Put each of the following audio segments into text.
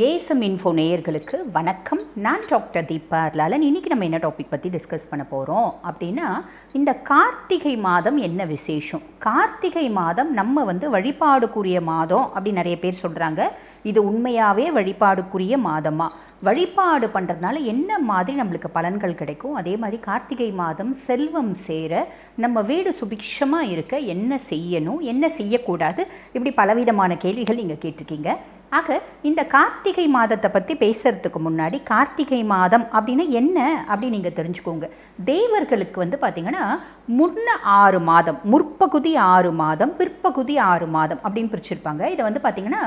ஏசம் info நேயர்களுக்கு வணக்கம். நான் டாக்டர் தீபா லாலன் இன்னைக்கு நம்ம என்ன டாபிக் பற்றி டிஸ்கஸ் பண்ண போகிறோம் அப்படின்னா இந்த கார்த்திகை மாதம் என்ன விசேஷம்? கார்த்திகை மாதம் நம்ம வந்து வழிபாடுக்குரிய மாதம் அப்படி நிறைய பேர் சொல்கிறாங்க இது உண்மையாகவே வழிபாடுக்குரிய மாதமாக வழிபாடு பண்ணுறதுனால என்ன மாதிரி நம்மளுக்கு பலன்கள் கிடைக்கும்? அதே மாதிரி கார்த்திகை மாதம் செல்வம் சேர நம்ம வீடு சுபிக்ஷமாக இருக்க என்ன செய்யணும்? என்ன செய்யக்கூடாது? இப்படி பலவிதமான கேள்விகள் நீங்கள் கேட்டிருக்கீங்க. ஆக இந்த கார்த்திகை மாதத்தை பற்றி பேசுறதுக்கு முன்னாடி கார்த்திகை மாதம் அப்படின்னா என்ன அப்படின்னு நீங்கள் தெரிஞ்சுக்கோங்க. தேவர்களுக்கு வந்து பார்த்திங்கன்னா முன்ன ஆறு மாதம் முற்பகுதி ஆறு மாதம் பிற்பகுதி ஆறு மாதம் அப்படின்னு பிரிச்சிருப்பாங்க. இதை வந்து பார்த்திங்கன்னா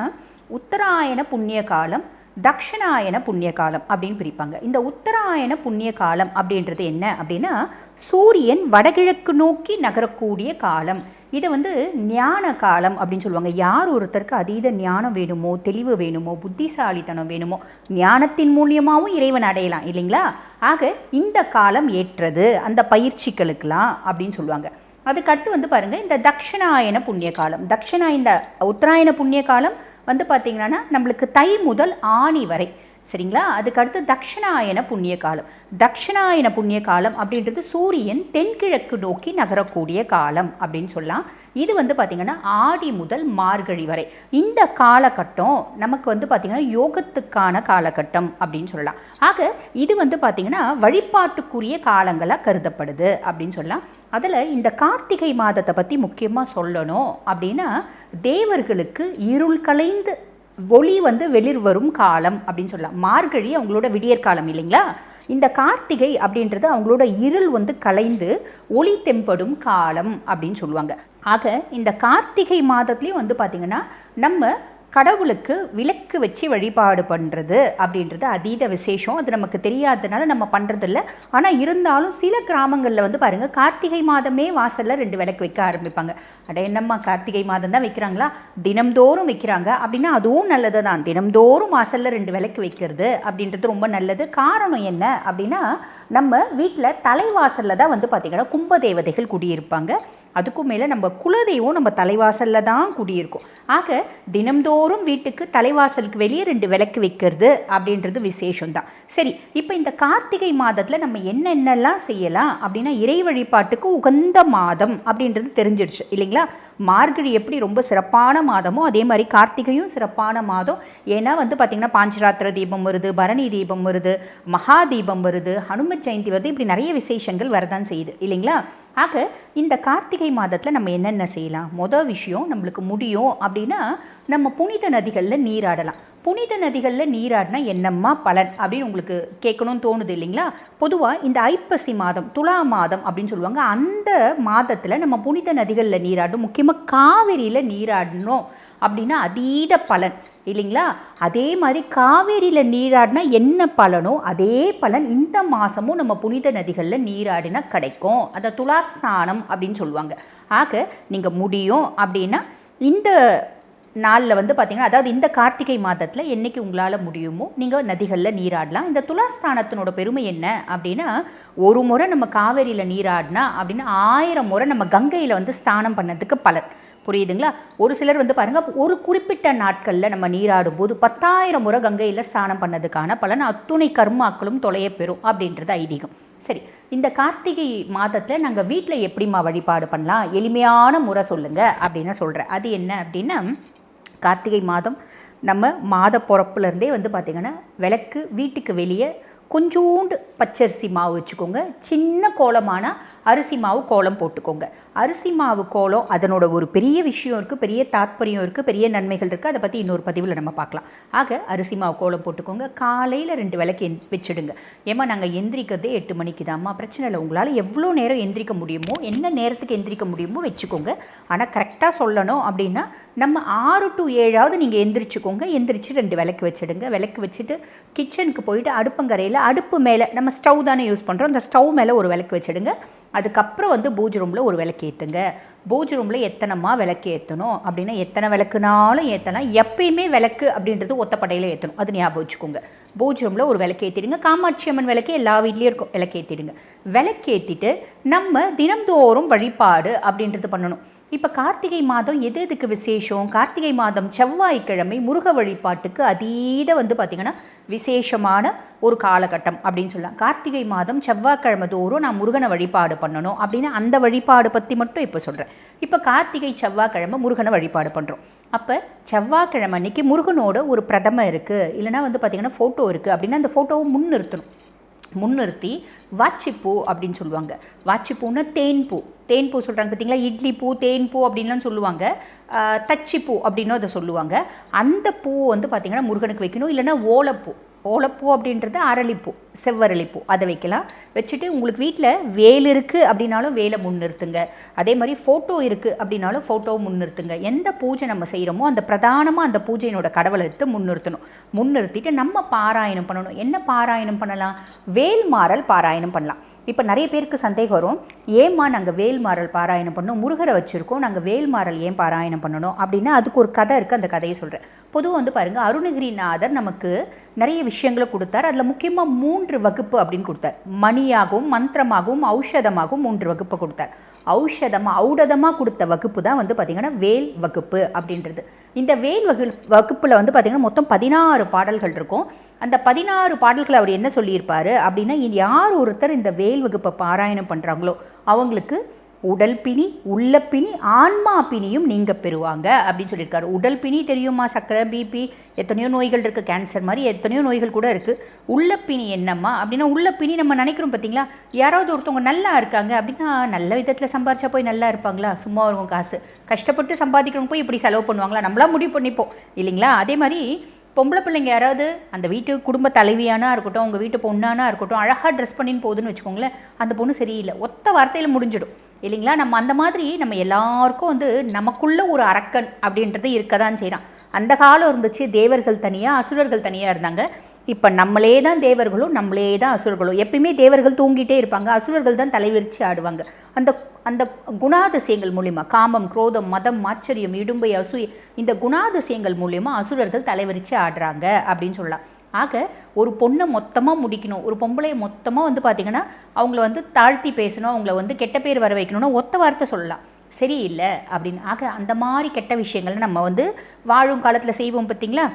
உத்தராயண புண்ணிய காலம் தக்ஷணாயன புண்ணிய காலம் அப்படின்னு பிரிப்பாங்க. இந்த உத்தராயண புண்ணிய காலம் அப்படின்றது என்ன அப்படின்னா சூரியன் வடகிழக்கு நோக்கி நகரக்கூடிய காலம். இதை வந்து ஞான காலம் அப்படின்னு சொல்லுவாங்க. யார் ஒருத்தருக்கு அதீத ஞானம் வேணுமோ தெளிவு வேணுமோ புத்திசாலித்தனம் வேணுமோ ஞானத்தின் மூலியமாகவும் இறைவன் அடையலாம் இல்லைங்களா? ஆக இந்த காலம் ஏற்றது. அந்த பயிற்சிகளுக்கெல்லாம் அப்படின்னு சொல்லுவாங்க. அதுக்கடுத்து வந்து பாருங்கள் இந்த தக்ஷணாயன புண்ணிய காலம் தக்ஷணா இந்த உத்தராயண புண்ணிய காலம் வந்து பார்த்திங்கன்னா நம்மளுக்கு தை முதல் ஆணி வரை. சரிங்களா? அதுக்கடுத்து தக்ஷணாயன புண்ணிய காலம் தக்ஷணாயன புண்ணிய காலம் அப்படின்றது சூரியன் தென்கிழக்கு நோக்கி நகரக்கூடிய காலம் அப்படின்னு சொல்லலாம். இது வந்து பார்த்திங்கன்னா ஆடி முதல் மார்கழி வரை. இந்த காலகட்டம் நமக்கு வந்து பார்த்திங்கன்னா யோகத்துக்கான காலகட்டம் அப்படின்னு சொல்லலாம். ஆக இது வந்து பார்த்திங்கன்னா வழிபாட்டுக்குரிய காலங்களாக கருதப்படுது அப்படின்னு சொல்லலாம். அதில் இந்த கார்த்திகை மாதத்தை பற்றி முக்கியமாக சொல்லணும் அப்படின்னா தேவர்களுக்கு இருள் கலைந்து ஒளி வந்து வெளிர் வரும் காலம் அப்படின்னு சொல்லலாம். மார்கழி அவங்களோட விடியற் காலம் இல்லைங்களா? இந்த கார்த்திகை அப்படின்றது அவங்களோட இருள் வந்து கலைந்து ஒளி தெம்படும் காலம் அப்படின்னு சொல்லுவாங்க. ஆக இந்த கார்த்திகை மாதத்துலேயும் வந்து பார்த்திங்கன்னா நம்ம கடவுளுக்கு விளக்கு வச்சு வழிபாடு பண்ணுறது அப்படின்றது அதீத விசேஷம். அது நமக்கு தெரியாததுனால நம்ம பண்ணுறதில்ல ஆனால் இருந்தாலும் சில கிராமங்களில் வந்து பாருங்கள் கார்த்திகை மாதமே வாசலில் ரெண்டு விளக்கு வைக்க ஆரம்பிப்பாங்க. அட என்னம்மா கார்த்திகை மாதம் தான் வைக்கிறாங்களா? தினம்தோறும் வைக்கிறாங்க. அப்படின்னா அதுவும் நல்லது தான் தினம்தோறும் வாசலில் ரெண்டு விளக்கு வைக்கிறது அப்படின்றது ரொம்ப நல்லது. காரணம் என்ன அப்படின்னா நம்ம வீட்டில் தலைவாசலில் தான் வந்து பார்த்திங்கன்னா கும்பதேவதைகள் குடியிருப்பாங்க. அதுக்கும் மேலே நம்ம குலதெய்வம் நம்ம தலைவாசலில் தான் குடியிருக்கும். ஆக தினம்தோறும் வீட்டுக்கு தலைவாசலுக்கு வெளியே ரெண்டு விளக்கு வைக்கிறது அப்படின்றது விசேஷம்தான். சரி இப்போ இந்த கார்த்திகை மாதத்தில் நம்ம என்னென்னலாம் செய்யலாம் அப்படின்னா இறை வழிபாட்டுக்கு உகந்த மாதம் அப்படின்றது தெரிஞ்சிடுச்சு இல்லைங்களா? மார்கழி எப்படி ரொம்ப சிறப்பான மாதமோ அதே மாதிரி கார்த்திகையும் சிறப்பான மாதம். ஏன்னா வந்து பார்த்திங்கன்னா பாஞ்சராத்திர தீபம் வருது பரணி தீபம் வருது மகா தீபம் வருது ஹனும ஜெயந்தி வருது இப்படி நிறைய விசேஷங்கள் வரதான் செய்யுது இல்லைங்களா? ஆக இந்த கார்த்திகை மாதத்தில் நம்ம என்னென்ன செய்யலாம்? மொதல் விஷயம் நம்மளுக்கு முடியும் அப்படின்னா நம்ம புனித நதிகளில் நீராடலாம். புனித நதிகளில் நீராடினா என்னம்மா பலன் அப்படின்னு உங்களுக்கு கேட்கணும்னு தோணுது இல்லைங்களா? பொதுவாக இந்த ஐப்பசி மாதம் துலா மாதம் அப்படின்னு சொல்லுவாங்க. அந்த மாதத்தில் நம்ம புனித நதிகளில் நீராடணும் முக்கியமாக காவிரியில் நீராடணும். அப்படின்னா அதீத பலன் இல்லைங்களா? அதே மாதிரி காவேரியில் நீராடினா என்ன பலனோ அதே பலன் இந்த மாதமும் நம்ம புனித நதிகளில் நீராடினா கிடைக்கும். அதை துலாஸ்நானம் அப்படின்னு சொல்லுவாங்க. ஆக நீங்கள் முடியும் அப்படின்னா இந்த நாளில் வந்து பார்த்திங்கன்னா அதாவது இந்த கார்த்திகை மாதத்தில் என்றைக்கு உங்களால் முடியுமோ நீங்கள் நதிகளில் நீராடலாம். இந்த துலாஸ்தானத்தினோட பெருமை என்ன அப்படின்னா ஒரு முறை நம்ம காவேரியில் நீராடினா அப்படின்னா ஆயிரம் முறை நம்ம கங்கையில் வந்து ஸ்நானம் பண்ணதுக்கு பலன். புரியுதுங்களா? ஒரு சிலர் வந்து பாருங்கள் ஒரு குறிப்பிட்ட நாட்களில் நம்ம நீராடும் போது பத்தாயிரம் முறை கங்கையில் ஸ்நானம் பண்ணதுக்கான பலன் அத்துணை கர்மாக்களும் தொலைய பெறும் அப்படின்றது ஐதீகம். சரி இந்த கார்த்திகை மாதத்தில் நாங்கள் வீட்டில் எப்படிம்மா வழிபாடு பண்ணலாம்? எளிமையான முறை சொல்லுங்கள் அப்படின்னு சொல்கிறேன் அது என்ன அப்படின்னா கார்த்திகை மாதம் நம்ம மாத பிறப்புலேருந்தே வந்து பார்த்திங்கன்னா விளக்கு வீட்டுக்கு வெளியே கொஞ்சோண்டு பச்சரிசி மாவு வச்சுக்கோங்க. சின்ன கோலமான அரிசி மாவு கோலம் போட்டுக்கோங்க. அரிசி மாவு கோலம் அதனோட ஒரு பெரிய விஷயம் இருக்குது பெரிய தாத்பரியம் இருக்குது பெரிய நன்மைகள் இருக்குது அதை பற்றி இன்னொரு பதிவில் நம்ம பார்க்கலாம். ஆக அரிசி மாவு கோலம் போட்டுக்கோங்க. காலையில் ரெண்டு விளக்கு எந் வச்சுடுங்க. ஏமா நாங்கள் எந்திரிக்கிறதே எட்டு மணிக்கு தான்மா பிரச்சனை இல்லை. உங்களால் எவ்வளோ நேரம் எந்திரிக்க முடியுமோ என்ன நேரத்துக்கு எந்திரிக்க முடியுமோ வச்சுக்கோங்க. ஆனால் கரெக்டாக சொல்லணும் அப்படின்னா நம்ம ஆறு டு ஏழாவது நீங்கள் எந்திரிச்சுக்கோங்க. எந்திரிச்சு ரெண்டு விளக்கு வச்சுடுங்க. விளக்கு வச்சுட்டு கிச்சனுக்கு போயிட்டு அடுப்பங்கரையில் அடுப்பு மேலே நம்ம ஸ்டவ் தானே யூஸ் பண்ணுறோம் அந்த ஸ்டவ் மேலே ஒரு விளக்கு வச்சுடுங்க. அதுக்கப்புறம் வந்து பூஜ் ரூமில் ஒரு விளக்கு ஏற்றுங்க பூஜ் ரூமில் எத்தனைமா விளக்கு ஏற்றணும் அப்படின்னா எத்தனை விளக்குனாலும் ஏற்றலாம் எப்பயுமே விளக்கு அப்படின்றது ஒத்தப்படையில் ஏற்றணும் அது ஞாபகம் வச்சுக்கோங்க. பூஜ் ரூமில் ஒரு விளக்கு ஏற்றிடுங்க காமாட்சி அம்மன் விளக்கு எல்லா வீட்லேயும் இருக்கும். விளக்கு ஏற்றிடுங்க விளக்கு ஏற்றிட்டு நம்ம தினம்தோறும் வழிபாடு அப்படின்றது பண்ணணும். இப்போ கார்த்திகை மாதம் எது எதுக்கு விசேஷம்? கார்த்திகை மாதம் செவ்வாய்க்கிழமை முருக வழிபாட்டுக்கு அதீத வந்து பார்த்திங்கன்னா விசேஷமான ஒரு காலகட்டம் அப்படின்னு சொல்லலாம். கார்த்திகை மாதம் செவ்வாய்க்கிழமை தோறும் நான் முருகனை வழிபாடு பண்ணணும் அப்படின்னு அந்த வழிபாடு பற்றி மட்டும் இப்போ சொல்கிறேன் இப்போ கார்த்திகை செவ்வாய்க்கிழமை முருகனை வழிபாடு பண்ணுறோம் அப்போ செவ்வாய்க்கிழமை அன்னைக்கு முருகனோட ஒரு பிரதம இருக்குது இல்லைனா வந்து பார்த்திங்கன்னா ஃபோட்டோ இருக்குது அப்படின்னா அந்த ஃபோட்டோவை முன்னிறுத்தணும். முன்னிறுத்தி வாச்சிப்பூ அப்படின்னு சொல்லுவாங்க. வாச்சிப்பூன்னா தேன்பூ. தேன்பூ சொல்கிறாங்க பார்த்தீங்களா இட்லி பூ தேன்பூ அப்படின்லாம் சொல்லுவாங்க. தச்சிப்பூ அப்படின்னும் அதை சொல்லுவாங்க. அந்த பூ வந்து பார்த்திங்கன்னா முருகனுக்கு வைக்கணும். இல்லைன்னா ஓலைப்பூ. ஓலப்பூ அப்படின்றது அரளிப்பூ செவ்வரளிப்பூ. அதை வைக்கலாம். வச்சுட்டு உங்களுக்கு வீட்டில் வேல் இருக்குது அப்படின்னாலும் வேலை முன்னிறுத்துங்க. அதே மாதிரி ஃபோட்டோ இருக்குது அப்படின்னாலும் ஃபோட்டோவை முன்னிறுத்துங்க. எந்த பூஜை நம்ம செய்கிறோமோ அந்த பிரதானமாக அந்த பூஜையினோட கடவுளை எடுத்து முன்னிறுத்தணும். முன்னிறுத்திட்டு நம்ம பாராயணம் பண்ணணும். என்ன பாராயணம் பண்ணலாம்? வேல் மாறல் பாராயணம் பண்ணலாம். இப்போ நிறைய பேருக்கு சந்தேகம் வரும். ஏம்மா நாங்கள் வேல் மாறல் பாராயணம் பண்ணோம்? முருகரை வச்சுருக்கோம். நாங்கள் வேல் மாறல் ஏன் பாராயணம் பண்ணணும்? அப்படின்னா அதுக்கு ஒரு கதை இருக்குது அந்த கதையை சொல்கிறேன் பொதுவாக வந்து பாருங்கள் அருணகிரிநாதர் நமக்கு நிறைய விஷயங்களை கொடுத்தார். அதில் முக்கியமாக மூன்று வகுப்பு அப்படின்னு கொடுத்தார். மணியாகவும் மந்திரமாகவும் ஔஷதமாகவும் மூன்று வகுப்பு கொடுத்தார். ஔஷதமாக ஔடதமாக கொடுத்த வகுப்பு தான் வந்து பார்த்திங்கன்னா வேல் வகுப்பு அப்படின்றது. இந்த வேல் வகு வகுப்பில் வந்து பார்த்திங்கன்னா மொத்தம் பதினாறு பாடல்கள் இருக்கும். அந்த பதினாறு பாடல்களை அவர் என்ன சொல்லியிருப்பார் அப்படின்னா இது யார் ஒருத்தர் இந்த வேல் வகுப்பை பாராயணம் பண்ணுறாங்களோ அவங்களுக்கு உடல் பிணி உள்ள பிணி ஆன்மா பிணியும் நீங்கள் பெறுவாங்க அப்படின்னு சொல்லியிருக்காரு. உடல் பிணி தெரியுமா சக்கரை பிபி எத்தனையோ நோய்கள் இருக்குது கேன்சர் மாதிரி எத்தனையோ நோய்கள் கூட இருக்குது உள்ள பிணி என்னம்மா அப்படின்னா உள்ள பிணி நம்ம நினைக்கிறோம் பார்த்தீங்களா யாராவது ஒருத்தவங்க நல்லா இருக்காங்க அப்படின்னா நல்ல விதத்தில் சம்பாரிச்சா போய் நல்லா இருப்பாங்களா? சும்மா வருவோம் காசு. கஷ்டப்பட்டு சம்பாதிக்கிறவங்க போய் இப்படி செலவு பண்ணுவாங்களா? நம்மளாம் முடிவு பண்ணிப்போம். இல்லைங்களா? அதே மாதிரி பொம்பளை பிள்ளைங்க யாராவது அந்த வீட்டு குடும்ப தலைவியானா இருக்கட்டும் உங்கள் வீட்டு பொண்ணானா இருக்கட்டும் அழகாக ட்ரெஸ் பண்ணின்னு போகுதுன்னு வச்சுக்கோங்களேன் அந்த பொண்ணு சரியில்லை. ஒத்த வார்த்தையில் முடிஞ்சிடும். இல்லைங்களா? நம்ம அந்த மாதிரி நம்ம எல்லாருக்கும் வந்து நமக்குள்ள ஒரு அரக்கன் அப்படின்றது இருக்க தான் செய்கிறான் அந்த காலம் இருந்துச்சு தேவர்கள் தனியாக அசுரர்கள் தனியாக இருந்தாங்க. இப்போ நம்மளே தான் தேவர்களும் நம்மளே தான் அசுரர்களும். எப்பயுமே தேவர்கள் தூங்கிட்டே இருப்பாங்க அசுரர்கள் தான் தலைவிரிச்சு ஆடுவாங்க. அந்த அந்த குணாதிசயங்கள் மூலிமா காமம் குரோதம் மதம் ஆச்சரியம் இடும்பை அசூய இந்த குணாதிசயங்கள் மூலிமா அசுரர்கள் தலைவிரிச்சு ஆடுறாங்க அப்படின்னு சொல்லலாம். ஆக ஒரு பொண்ணை மொத்தமாக முடிக்கணும். ஒரு பொம்பளையை மொத்தமாக வந்து பார்த்திங்கன்னா அவங்கள வந்து தாழ்த்தி பேசணும் அவங்கள வந்து கெட்ட பேர் வர வைக்கணும்னு ஒத்த வார்த்தை சொல்லலாம். சரியில்லை அப்படின்னு. ஆக அந்த மாதிரி கெட்ட விஷயங்களை நம்ம வந்து வாழும் காலத்தில் செய்வோம் பார்த்தீங்களா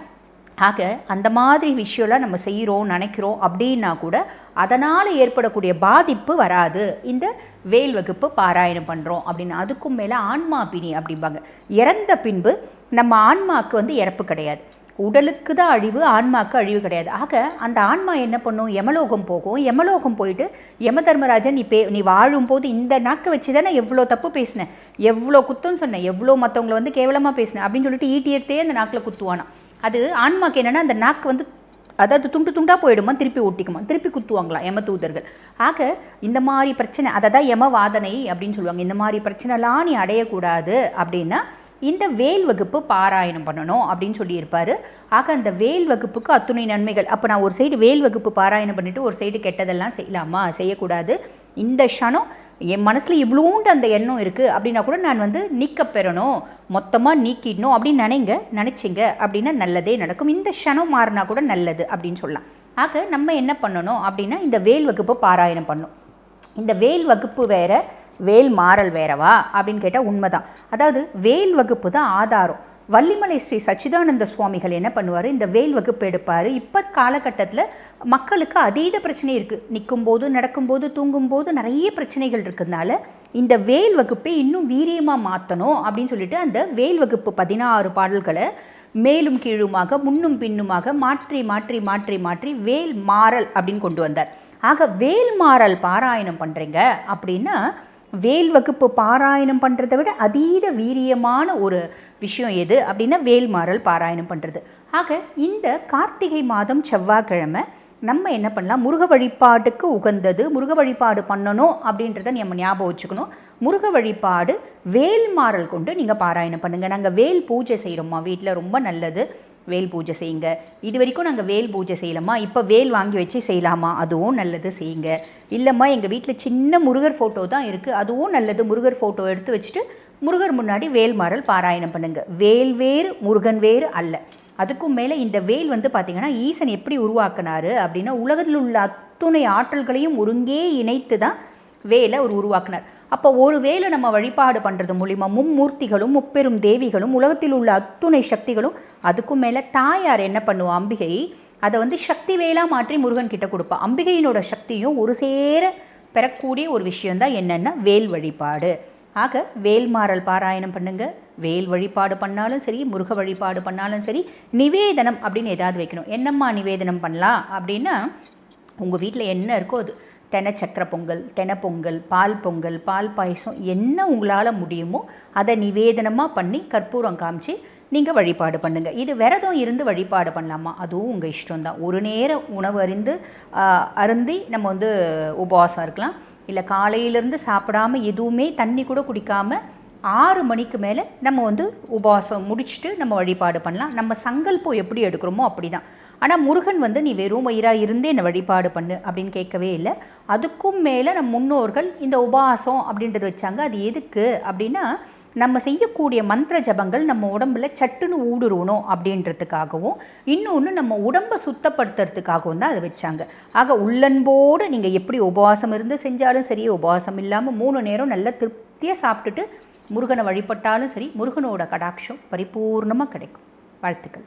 ஆக அந்த மாதிரி விஷயம்லாம் நம்ம செய்கிறோம் நினைக்கிறோம் அப்படின்னா கூட அதனால் ஏற்படக்கூடிய பாதிப்பு வராது. இந்த வேல் வகுப்பு பாராயணம் பண்ணுறோம் அப்படின்னு. அதுக்கும் மேலே ஆன்மா பிணி அப்படிம்பாங்க. இறந்த பின்பு நம்ம ஆன்மாவுக்கு வந்து இறப்பு கிடையாது. உடலுக்கு தான் அழிவு ஆன்மாவுக்கு அழிவு கிடையாது. ஆக அந்த ஆன்மா என்ன பண்ணும்? யமலோகம் போகும். யமலோகம் போயிட்டு யம தர்மராஜன் நீ பே நீ வாழும்போது இந்த நாக்கை வச்சு தானே எவ்வளோ தப்பு பேசினேன் எவ்வளோ குத்தம் சொன்னேன் எவ்வளோ மற்றவங்கள வந்து கேவலமாக பேசினேன் அப்படின்னு சொல்லிட்டு ஈட்டி எடுத்தே அந்த நாக்கில் குத்துவானாம் அது ஆன்மாக்கு என்னென்னா அந்த நாக்கு வந்து அதாவது துண்டு துண்டாக போயிடுமா? திருப்பி ஒட்டிக்குமா? திருப்பி குத்துவாங்களாம் யம தூதர்கள் ஆக இந்த மாதிரி பிரச்சனை அதை தான் யம வாதனை அப்படின்னு சொல்லுவாங்க. இந்த மாதிரி பிரச்சனைலாம் நீ அடையக்கூடாது அப்படின்னா இந்த வேல் வகுப்பு பாராயணம் பண்ணணும் அப்படின்னு சொல்லியிருப்பார். ஆக அந்த வேல் வகுப்புக்கு அத்துணை நன்மைகள். அப்போ நான் ஒரு சைடு வேல் வகுப்பு பாராயணம் பண்ணிவிட்டு ஒரு சைடு கெட்டதெல்லாம் செய்யலாமா? செய்யக்கூடாது. இந்த க்ஷணம் என் மனசில் இவ்வளோண்டு அந்த எண்ணம் இருக்குது அப்படின்னா கூட நான் வந்து நீக்க பெறணும். மொத்தமாக நீக்கிடணும் அப்படின்னு நினைங்க நினச்சிங்க. அப்படின்னா நல்லதே நடக்கும். இந்த க்ஷணம் மாறினா கூட நல்லது அப்படின்னு சொல்லலாம். ஆக நம்ம என்ன பண்ணணும் அப்படின்னா இந்த வேல் வகுப்பு பாராயணம் பண்ணணும். இந்த வேல் வகுப்பு வேறு வேல் மாறல் வேறவா அப்படின்னு கேட்டால் உண்மைதான். அதாவது வேல் வகுப்பு தான் ஆதாரம். வள்ளிமலை ஸ்ரீ சச்சிதானந்த சுவாமிகள் என்ன பண்ணுவார்? இந்த வேல் வகுப்பு எடுப்பார். இப்போ காலகட்டத்தில் மக்களுக்கு அதீத பிரச்சனை இருக்குது நிற்கும்போது நடக்கும்போது தூங்கும்போது நிறைய பிரச்சனைகள் இருக்கிறதுனால இந்த வேல் வகுப்பை இன்னும் வீரியமாக மாற்றணும் அப்படின்னு சொல்லிட்டு அந்த வேல் வகுப்பு பதினாறு பாடல்களை மேலும் கீழுமாக முன்னும் பின்னுமாக மாற்றி மாற்றி மாற்றி மாற்றி வேல் மாறல் அப்படின்னு கொண்டு வந்தார். ஆக வேல் மாறல் பாராயணம் பண்ணுறீங்க அப்படின்னா வேல் வகுப்பு பாராயணம் பண்ணுறதை விட அதீத வீரியமான ஒரு விஷயம் எது அப்படின்னா வேல்மாறல் பாராயணம் பண்ணுறது ஆக இந்த கார்த்திகை மாதம் செவ்வாய்க்கிழமை நம்ம என்ன பண்ணலாம்? முருக வழிபாட்டுக்கு உகந்தது முருக வழிபாடு பண்ணணும் அப்படின்றத நம்ம ஞாபகம் வச்சுக்கணும். முருக வழிபாடு வேல் மாறல் கொண்டு நீங்கள் பாராயணம் பண்ணுங்கள் நாங்கள் வேல் பூஜை செய்கிறோம்மா வீட்டில் ரொம்ப நல்லது. வேல் பூஜை செய்யுங்க. இது வரைக்கும் நாங்கள் வேல் பூஜை செய்யலாமா இப்போ வேல் வாங்கி வச்சு செய்யலாமா? அதுவும் நல்லது செய்யுங்க. இல்லைம்மா எங்கள் வீட்டில் சின்ன முருகர் ஃபோட்டோ தான் இருக்குது அதுவும் நல்லது. முருகர் ஃபோட்டோ எடுத்து வச்சுட்டு முருகர் முன்னாடி வேல் மாறல் பாராயணம் பண்ணுங்கள் வேல் வேறு முருகன் வேறு அல்ல. அதுக்கும் மேலே இந்த வேல் வந்து பார்த்திங்கன்னா ஈசன் எப்படி உருவாக்குனாரு அப்படின்னா உலகத்தில் உள்ள அத்துணை ஆற்றல்களையும் ஒருங்கே இணைத்து தான் வேலை அவர் உருவாக்குனார். அப்போ ஒருவேளை நம்ம வழிபாடு பண்ணுறது மூலிமா மும்மூர்த்திகளும் முப்பெரும் தேவிகளும் உலகத்தில் உள்ள அத்துணை சக்திகளும் அதுக்கும் மேலே தாயார் என்ன பண்ணுவா? அம்பிகை அதை வந்து சக்தி வேலாக மாற்றி முருகன் கிட்ட கொடுப்பா. அம்பிகையினோட சக்தியும் ஒரு சேர பெறக்கூடிய ஒரு விஷயந்தான் என்னென்னா வேல் வழிபாடு. ஆக வேல்மாறல் பாராயணம் பண்ணுங்க. வேல் வழிபாடு பண்ணாலும் சரி முருக வழிபாடு பண்ணாலும் சரி நிவேதனம் அப்படின்னு ஏதாவது வைக்கணும். என்னம்மா நிவேதனம் பண்ணலாம் அப்படின்னா உங்கள் வீட்டில் என்ன இருக்கோ அது. தென சக்கர பொங்கல் தெனப்பொங்கல் பால் பொங்கல் பால் பாயசம் என்ன உங்களால் முடியுமோ அதை நிவேதனமாக பண்ணி கற்பூரம் காமிச்சு நீங்கள் வழிபாடு பண்ணுங்கள் இது விரதம் இருந்து வழிபாடு பண்ணலாமா? அதுவும் உங்கள் இஷ்டம் தான் ஒரு நேர உணவு அறிந்து அருந்தி நம்ம வந்து உபவாசம் இருக்கலாம். இல்லை காலையிலேருந்து சாப்பிடாம எதுவுமே தண்ணி கூட குடிக்காமல் ஆறு மணிக்கு மேலே நம்ம வந்து உபவாசம் முடிச்சுட்டு நம்ம வழிபாடு பண்ணலாம். நம்ம சங்கல்பம் எப்படி எடுக்கிறோமோ அப்படி தான் ஆனால் முருகன் வந்து நீ வெறும் வயிறாக இருந்தே என்னை வழிபாடு பண்ணு அப்படின்னு கேட்கவே இல்லை. அதுக்கும் மேலே நம் முன்னோர்கள் இந்த உபவாசம் அப்படின்றது வச்சாங்க. அது எதுக்கு அப்படின்னா நம்ம செய்யக்கூடிய மந்திர ஜபங்கள் நம்ம உடம்புல சட்டுன்னு ஊடுருவணும் அப்படின்றதுக்காகவும் இன்னொன்று நம்ம உடம்பை சுத்தப்படுத்துறதுக்காகவும் தான் அதை வச்சாங்க. ஆக உள்ளன்போடு நீங்கள் எப்படி உபவாசம் இருந்து செஞ்சாலும் சரி உபவாசம் இல்லாமல் மூணு நேரம் நல்ல திருப்தியாக சாப்பிட்டுட்டு முருகனை வழிபட்டாலும் சரி முருகனோட கடாட்சம் பரிபூர்ணமாக கிடைக்கும். வாழ்த்துக்கள்.